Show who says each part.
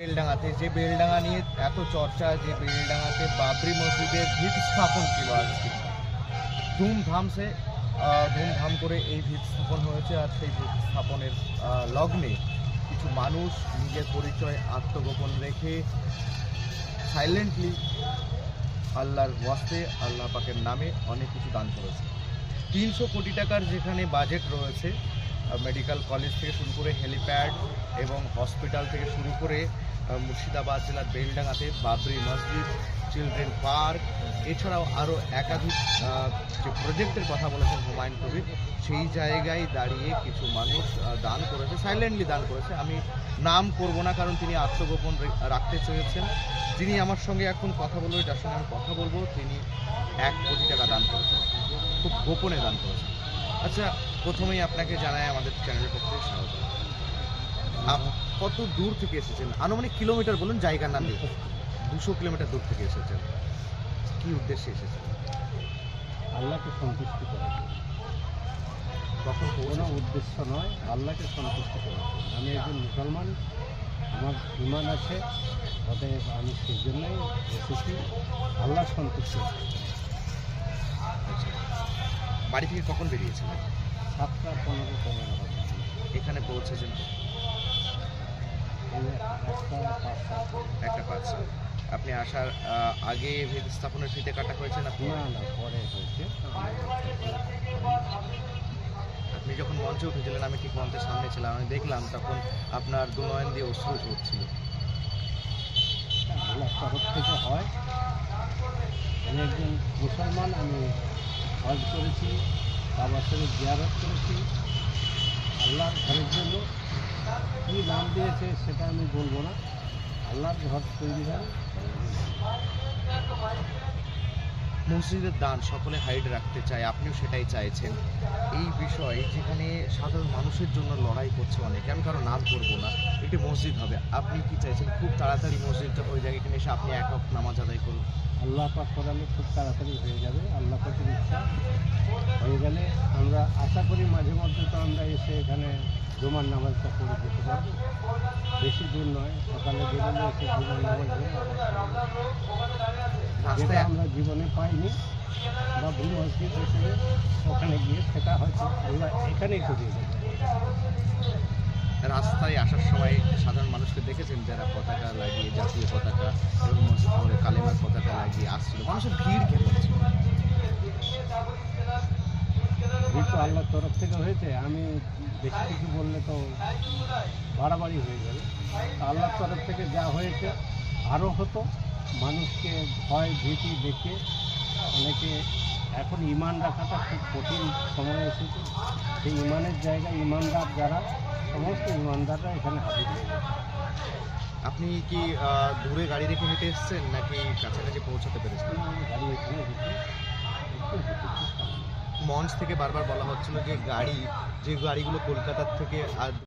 Speaker 1: বেলডাঙাতে যে বেলডাঙা নিয়ে এত চর্চা, যে বেলডাঙাতে বাবরি মসজিদের ভিত স্থাপন ছিল আজকে। ধুমধাম সে ধুমধাম করে এই ভিত স্থাপন হয়েছে আর সেই ভিত স্থাপনের লগ্নে কিছু মানুষ নিজের পরিচয় আত্মগোপন রেখে সাইলেন্টলি আল্লাহর ওয়াস্তে, আল্লাহ পাকের নামে অনেক কিছু দান করেছে। তিনশো কোটি টাকার যেখানে বাজেট রয়েছে মেডিকেল কলেজ থেকে শুরু করে হেলিপ্যাড এবং হসপিটাল থেকে শুরু করে মুর্শিদাবাদ জেলার বেলডাঙ্গাতে, বাবরি মসজিদ চিলড্রেন পার্ক এছাড়াও আরও একাধিক যে প্রজেক্টের কথা বলেছেন হুমায়ুন কবির, সেই জায়গায় দাঁড়িয়ে কিছু মানুষ দান করেছে সাইলেন্টলি দান করেছে। আমি নাম করব না, কারণ তিনি আত্মগোপন রাখতে চেয়েছেন। যিনি আমার সঙ্গে এখন কথা বলব যার সঙ্গে আমি কথা বলব, তিনি এক কোটি টাকা দান করেছেন। খুব গোপনে দান করেছেন। আচ্ছা প্রথমেই আপনাকে জানাই আমাদের চ্যানেলের পক্ষ থেকে স্বাগত কত দূর থেকে এসেছেন? আনুমানিক কিলোমিটার বলুন জায়গার নাম দিয়ে। দুশো কিলোমিটার দূর থেকে এসেছেন। কি উদ্দেশ্যে এসেছেন?
Speaker 2: আল্লাহকে সন্তুষ্টি করা
Speaker 1: কখন
Speaker 2: কোনো উদ্দেশ্য নয় আল্লাহকে সন্তুষ্ট করার। আমি একজন মুসলমান আমার ইমান আছে অতএব আমি সেই জন্যই এসেছি। আল্লাহ সন্তুষ্ট।
Speaker 1: আচ্ছা। বাড়ি থেকে কখন বেরিয়েছিলেন?
Speaker 2: সাতটা পনেরো পনেরো
Speaker 1: এখানে পৌঁছেছেন?
Speaker 2: একটা পাঁচটা
Speaker 1: পাঁচ আপনি আসার আগে ভিত স্থাপনের ফিতে কাটা হয়েছে না পরে?
Speaker 2: না না পরে হয়েছে।
Speaker 1: আপনি যখন মঞ্চে উঠেছিলেন আমি ঠিক মঞ্চের সামনে ছিলাম। আমি দেখলাম তখন আপনার দু নয়ন দিয়ে অশ্রু ঝরছিল।
Speaker 2: তরফ থেকে হয়। আমি একজন মুসলমান আমি হজ করেছি, বাবা শরীফ জিয়ারত করেছি। আল্লাহর ঘরের জন্য কী নাম দিয়েছে সেটা আমি বলব না। আল্লাহর ঘর তৈরি হয়।
Speaker 1: মসজিদের দান সকলে হাইড রাখতে চায়, আপনিও সেটাই চাইছেন। এই বিষয়ে যেখানে সাধারণ মানুষের জন্য লড়াই করছে অনেকে, আমি কারও নাম করব না একটি মসজিদ হবে। আপনি কি চাইছেন? খুব তাড়াতাড়ি মসজিদটা, ওই জায়গায় এখানে এসে আপনি এক নামাজ আদায় করুন।
Speaker 2: আল্লাহ পাক করালে খুব তাড়াতাড়ি হয়ে যাবে, আল্লাহ পাকের ইচ্ছা হয়ে গেলে আমরা আশা করি মাঝে মধ্যে তো আমরা এসে এখানে জমার নামাজটা পড়ে যেতে পারব। বেশি দূর নয়, সকালে বেরোলে এসে জমার নামাজ
Speaker 1: রাস্তায়
Speaker 2: আমরা জীবনে পাইনি বা ভুল মসজিদ হিসেবে ওখানে গিয়ে সেটা হয়তো আল্লাহ এখানেই করিয়ে দেবে।
Speaker 1: রাস্তায় আসার সময় সাধারণ মানুষকে দেখেছেন যারা পতাকা লাগিয়ে জাতীয় পতাকা এবং মসজিদ কালেমার পতাকা লাগিয়ে আসছিল? মানুষের ভিড় কেমন ছিল?
Speaker 2: ভিড় তো আল্লাহর তরফ থেকে হয়েছে। আমি বেশি কিছু বললে তো বাড়াবাড়ি হয়ে যাবে। আল্লাহর তরফ থেকে যা হয়েছে আরও হতো। মানুষকে ভয় ভীতি দেখে অনেকে এখন ইমান রাখাটা খুব কঠিন সময় এসেছে। সেই ইমানের জায়গায় ইমানদার যারা সমস্ত ইমানদাররা এখানে হাজির হয়ে
Speaker 1: আপনি কি দূরে গাড়ি রেখে হেঁটে এসেছেন নাকি কাছাকাছি পৌঁছাতে পেরেছেন?
Speaker 2: গাড়ি এখানে
Speaker 1: মঞ্চ থেকে বারবার বলা হচ্ছিল যে গাড়ি যে গাড়িগুলো কলকাতার থেকে আর